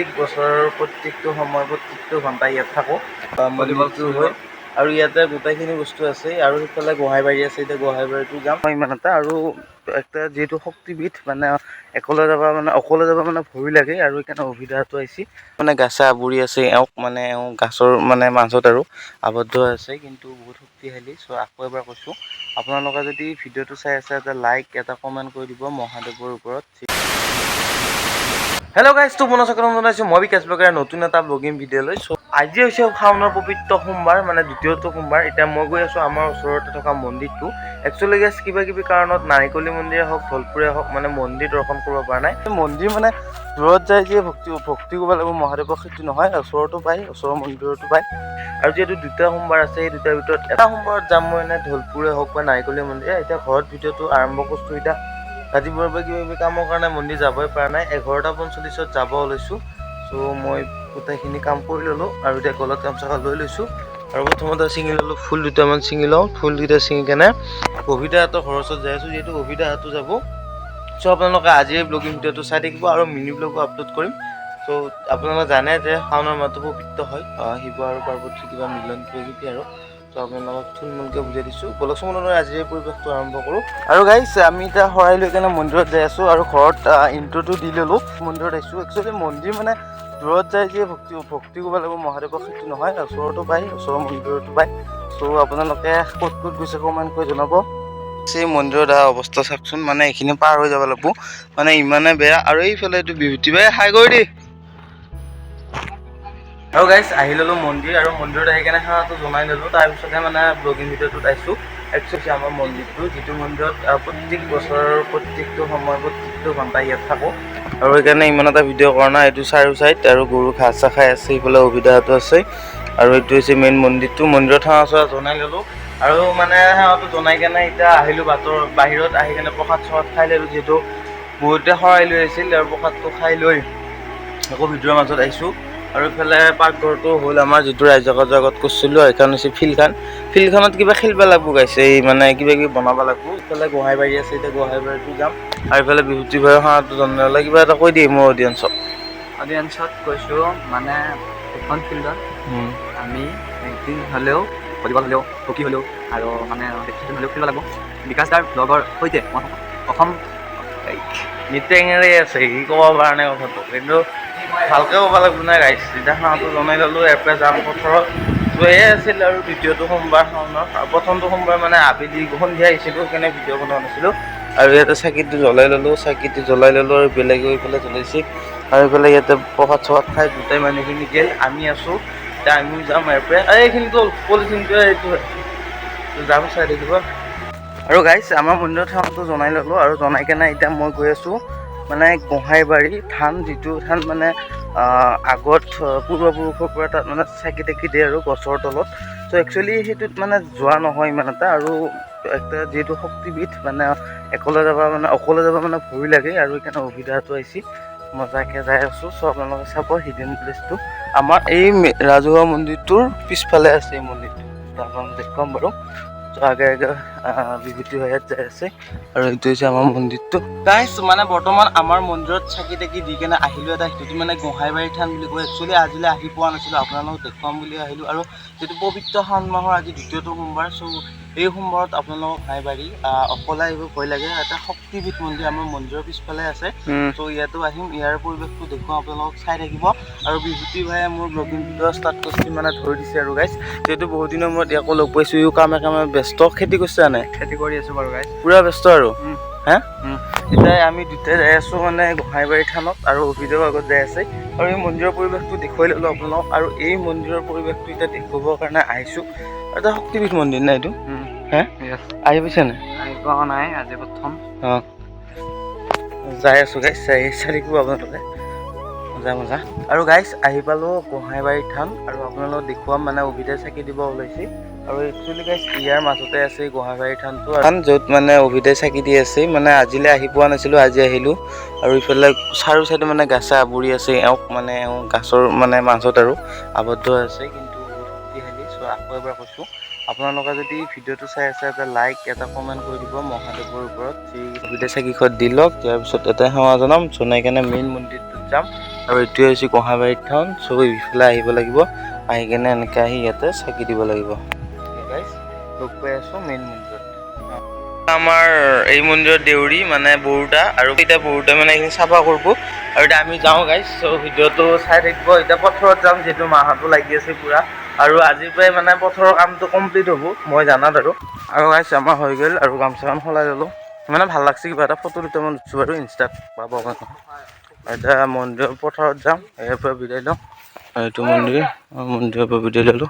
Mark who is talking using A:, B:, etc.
A: প্ৰত্যেক বছৰৰ প্ৰত্যেকটো সময় প্ৰত্যেকটো ঘণ্টা ইয়াত থাকোঁ। আহ, হয়। আৰু ইয়াতে গোটেইখিনি বস্তু আছে। আৰু সিফালে গোহাঁইবাৰী আছে এতিয়া গোহাঁইবাৰীটো যাম। ইমান এটা আৰু একটা যিহেতু শক্তিবিধ মানে অকলে যাব মানে অকলে যাব মানে ভয় লাগে আৰু সেইকাৰণে সুবিধাটো আহিছে। মানে গাছা আৱৰি আছে এওঁক মানে এওঁ গাছৰ মানে মাজত আৰু আবদ্ধ আছে কিন্তু বহুত শক্তিশালী। চ' আকৌ এবাৰ কৈছোঁ আপোনালোকে যদি ভিডিঅ'টো চাই আছে এটা লাইক এটা কমেণ্ট কৰি দিব মহাদেৱৰ ওপৰত। হেল্ল' গাইজ তো পুনৰ স্বাগতম জনাইছোঁ মই বিকাশ বগেৰে নতুন এটা ব্লগিং ভিডিঅ'লৈ চ' আজি হৈছে শাওনৰ পবিত্ৰ সোমবাৰ মানে দ্বিতীয়টো সোমবাৰ। এতিয়া মই গৈ আছোঁ আমাৰ ওচৰতে থকা মন্দিৰটো। একচুৱেলি গেছ কিবা কিবি কাৰণত নাৰিকলী মন্দিৰে হওক ঢলপুৰে হওক মানে মন্দিৰ দৰ্শন কৰিব পৰা নাই। মন্দিৰ মানে দূৰত যায় যে ভক্তি ভক্তি কৰিব লাগিব মহাদেৱক সেইটো নহয়, ওচৰতো পায়, ওচৰৰ মন্দিৰতো পায়। আৰু যিহেতু দুটা সোমবাৰ আছে, সেই দুটাৰ ভিতৰত এটা সোমবাৰত যাম মই এনে ঢলপুৰে হওক বা নাৰিকলী মন্দিৰ, এতিয়া ঘৰত ভিডিঅ'টো আৰম্ভ কৰিছোঁ। এতিয়া ৰাতিপুৱাৰ পৰা কিবা কিবি কামৰ কাৰণে মন্দিৰ যাবই পৰা নাই। এঘাৰটা পঞ্চল্লিছত যাব লৈছোঁ। চ' মই গোটেইখিনি কাম কৰি ল'লোঁ আৰু এতিয়া গলত গামোচাখন লৈ লৈছোঁ। আৰু প্ৰথমতে ছিঙি ল'লোঁ, ফুল দুটামান ছিঙি লওঁ। ফুল দুটা ছিঙি কেনে কবিতাহঁতৰ ঘৰৰ ওচৰত যাই আছোঁ, যিহেতু কবিতাহঁতো যাব। চ' আপোনালোকে আজিৰ ব্লগিং ভিডিঅ'টো চাই থাকিব আৰু মিনি ব্লগো আপলোড কৰিম। চ' আপোনালোকে জানে যে শাওনৰ মাহটো পবিত্ৰ হয়। শিৱ আৰু পাৰ্বতী কিবা মিলন কিবা কিবি আৰু। চ' আপোনালোকক থুলমূলকৈ বুজাই দিছোঁ। বলকচোন মনৰ আজিৰ পৰিৱেশটো আৰম্ভ কৰোঁ। আৰু গাইছ আমি এতিয়া শৰাই লৈ কেনে মন্দিৰত যাই আছোঁ আৰু ঘৰত ইণ্ট্ৰটো দি ল'লোঁ। মন্দিৰত আহিছোঁ। একচুৱেলি মন্দিৰ মানে দূৰত যায় যে ভক্তি ভক্তি কৰিব লাগিব মহাদেৱক সেইটো নহয়। ওচৰতো পায় ওচৰৰ মন্দিৰতো পায়। চ' আপোনালোকে ক'ত ক'ত গৈছে কৰি জনাব। সেই মন্দিৰত অহা অৱস্থা চাওকচোন। মানে এইখিনি পাৰ হৈ যাব লাগিব। মানে ইমানে বেয়া। আৰু এইফালে এইটো বিভূতি বাই হাই কৰি দি। আৰু গাইছ আহি ল'লোঁ মন্দিৰ আৰু মন্দিৰত আহি কেনে সেৱাটো জনাই ল'লোঁ। তাৰপিছতহে মানে ব্লগিং ভিডিঅ'টোত আহিছোঁ একচুৱেলি আমাৰ মন্দিৰটো যিটো মন্দিৰত প্ৰত্যেক বছৰৰ প্ৰত্যেকটো সময় প্ৰত্যেকটো ঘণ্টা ইয়াত থাকোঁ। আৰু সেইকাৰণে ইমান এটা ভিডিঅ' কৰা নাই। এইটো চাৰিও চাইড আৰু গৰু ঘাঁহ চাহ খাই আছে ইফালে সুবিধাটো আছে। আৰু এইটো হৈছে মেইন মন্দিৰটো। মন্দিৰত সেৱা চেৱা জনাই ল'লোঁ। আৰু মানে সেৱাটো জনাই কেনে এতিয়া আহিলোঁ বাটৰ বাহিৰত। আহি কেনে প্ৰসাদ চসাদ খাই ল'লোঁ যিহেতু বহুতে শৰাই লৈ আহিছিল। আৰু প্ৰসাদটো খাই লৈ আকৌ ভিডিঅ'ৰ মাজত আহিছোঁ। আৰু ইফালে পাকঘৰটো হ'ল আমাৰ যিটো ৰাইজৰ কাজৰ আগত কৰিছিলোঁ সেইখন হৈছে ফিল্ডখন ফিল্ডখনত কিবা খেলিব লাগিব গাইছে এই মানে কিবা কিবি বনাব লাগিব। ইফালে গোহাঁইবাৰী আছে এতিয়া গোহাঁইবাৰীটো যাম। আৰু ইফালে বিভূতি ভাইৰ সেৱাটো জনালে কিবা এটা কৈ দিয়ে মোৰ অডিয়েঞ্চক
B: অডিয়েঞ্চত কৈছোঁ মানে এখন ফিল্ডত আমি একদিন হ'লেও ভলীবল হ'লেও হকী হ'লেও আৰু মানে বেডমিণ্টন হ'লেও খেলিব লাগিব। বিকাশ দাৰ ব্লগৰ সৈতে মই অসম
A: মিটেঙেৰে আছে সি ক'ব পৰা নাই কথাটো। কিন্তু ভালকৈ ক'ব লাগিব নাই ৰাইজ সেৱাটো জনাই ল'লোঁ ইয়াৰ যাম পথাৰত। যোৱাই আছিল আৰু দ্বিতীয়টো সোমবাৰ প্ৰথমটো সোমবাৰ মানে আবেলি সন্ধিয়া আহিছিলোঁ, সেইকাৰণে ভিডিঅ' বনোৱা নাছিলোঁ। আৰু ইয়াতে চাকিটো জ্বলাই ল'লোঁ, চাকিটো জ্বলাই ল'লোঁ আৰু বেলেগে এইফালে জ্বলাইছে। আৰু এইফালে ইয়াতে প্ৰসাদ চসাদ খাই গোটেই মানুহখিনি গেল, আমি আছোঁ, এতিয়া আমিও যাম ইয়াৰ পৰা। আৰু এইখিনিতো পলিথিনটোৱে এইটো যাম চাই থাকিব। আৰু গাইছ আমাৰ মন্দিৰত সেৱাটো জনাই ল'লোঁ আৰু জনাই কেনে এতিয়া মই গৈ আছোঁ। মানে গোহাঁইবাৰী থান যিটো থান মানে আগত পূৰ্বপুৰুষৰ পৰা তাত মানে চাকি তাকি দিয়ে আৰু গছৰ তলত। চ' একচুৱেলি সেইটোত মানে যোৱা নহয় ইমান এটা আৰু একটা যিহেতু শক্তিবিধ মানে অকলে যাব মানে অকলে যাব মানে ভয় লাগে আৰু সেইকাৰণে সুবিধাটো আহিছে। মজাকৈ যাই আছোঁ চ' আপোনালোকে চাব হিডেন প্লেচটো। আমাৰ এই ৰাজহুৱা মন্দিৰটোৰ পিছফালে আছে এই মন্দিৰটো। দেখুৱাম বাৰু। আগে আগে বিভূতি ভায়াত যাই আছে। আৰু এইটো হৈছে আমাৰ মন্দিৰটো। গাইছ মানে বৰ্তমান আমাৰ মন্দিৰত চাকি তাকি দি কেনে আহিলোঁ এটা, সেইটো মানে গোহাঁইবাৰী থান বুলি কয়। একচুৱেলি আজিলৈ আহি পোৱা নাছিলোঁ, আপোনালোকক দেখুৱাম বুলি আহিলোঁ। আৰু যিটো পবিত্ৰ শাওণ মাহৰ আজি দ্বিতীয়টো সোমবাৰ চ' এই সোমবাৰত আপোনালোকক আহ, অকলে আহিব ভয় লাগে। এটা শক্তিবিধ মন্দিৰ আমাৰ মন্দিৰৰ পিছফালে আছে। ত' ইয়াতো আহিম। ইয়াৰ পৰিৱেশটো দেখুৱাম আপোনালোকক চাই থাকিব। আৰু বিভূতি ভাইয়ে মোৰ ব্লগিং ভিডিঅ' ষ্টাৰ্ট কৰিছে মানে ধৰি দিছে আৰু গাইছ যিহেতু বহুত দিনৰ মূৰত ইয়াকো লগ পাইছোঁ ইও কামে কামে ব্যস্ত। খেতি কৰিছে নাই?
B: খেতি কৰি আছোঁ বাৰু গাইজ
A: পুৰা ব্যস্ত আৰু। হা। এতিয়া আমি দুটাই যাই আছোঁ মানে গোহাঁইবাৰী থানত আৰু অভিদেৱৰ আগত যাই আছে। আৰু এই মন্দিৰৰ পৰিৱেশটো দেখুৱাই ল'লোঁ আপোনালোকক। আৰু এই মন্দিৰৰ পৰিৱেশটো এতিয়া দেখুৱাবৰ কাৰণে আহিছোঁ। এটা শক্তিপীঠ মন্দিৰ নাই এইটো? হে আহি পাইছে নাই
B: আহি পোৱা নাই আজি প্ৰথম।
A: অঁ। যাই আছোঁ গাইছ চাই চাই থাকিব আপোনালোকে। মজা মজা আৰু গাইছ আহি পালোঁ গোহাঁইবাৰী থান আৰু আপোনালোকক দেখুৱাম মানে অভিদে চাকি দিব ওলাইছে। আৰু একচুৱেলি গাইছ ইয়াৰ মাজতে আছে গোহাঁইবাৰী থানটো থান য'ত মানে অভিদে চাকি দি আছে। মানে আজিলৈ আহি পোৱা নাছিলোঁ আজি আহিলোঁ। আৰু ইফালে চাৰিও চাইডে মানে গাছা আৱৰি আছে এওঁক মানে এওঁ গাছৰ মানে মাজত আৰু আবদ্ধ হৈ আছে কিন্তু শক্তিশালী চ' আকৌ এবাৰ কৈছোঁ। আপোনালোকে যদি ভিডিঅ'টো চাই আছে, এটা লাইক এটা কমেণ্ট কৰি দিব মহাদেৱৰ ওপৰত। যি সুবিধা চাকিখন দি লওক, ইয়াৰ পিছত এটা সেৱা জনাম, জনাই কেনে মেইন মন্দিৰটোত যাম। আৰু এইটোৱে হৈছে কহাবাৰীত থান চ' ইফালে আহিব লাগিব। আহি কেনে এনেকৈ আহি ইয়াতে চাকি দিব লাগিব। লগ পাই আছোঁ মেইন মন্দিৰত। আমাৰ এই মন্দিৰত দেউৰী মানে বড়োটা আৰু এতিয়া বড়োটা মানে এইখিনি চাফা কৰিব। আৰু এতিয়া আমি যাওঁ গাইজ চ' ভিডিঅ'টো চাই থাকিব। এতিয়া পথাৰত যাম, যিহেতু মাহঁতো লাগি আছে পূৰা। আৰু আজিৰ পৰাই মানে পথাৰৰ কামটো কমপ্লিট হ'ব, মই জানাত আৰু। আৰু গাইজ আমাৰ হৈ গ'ল আৰু গামোচাখন সলাই ল'লোঁ। মানে ভালো লাগছে কিবা এটা ফটো দুটামান উঠিছোঁ বাৰু ইনষ্টাত পাব এতিয়া মন্দিৰৰ পথাৰত যাম, ইয়াৰ পৰা বিদায় লওঁ। এইটো মন্দিৰ মন্দিৰৰ পৰা বিদায় ল'লোঁ।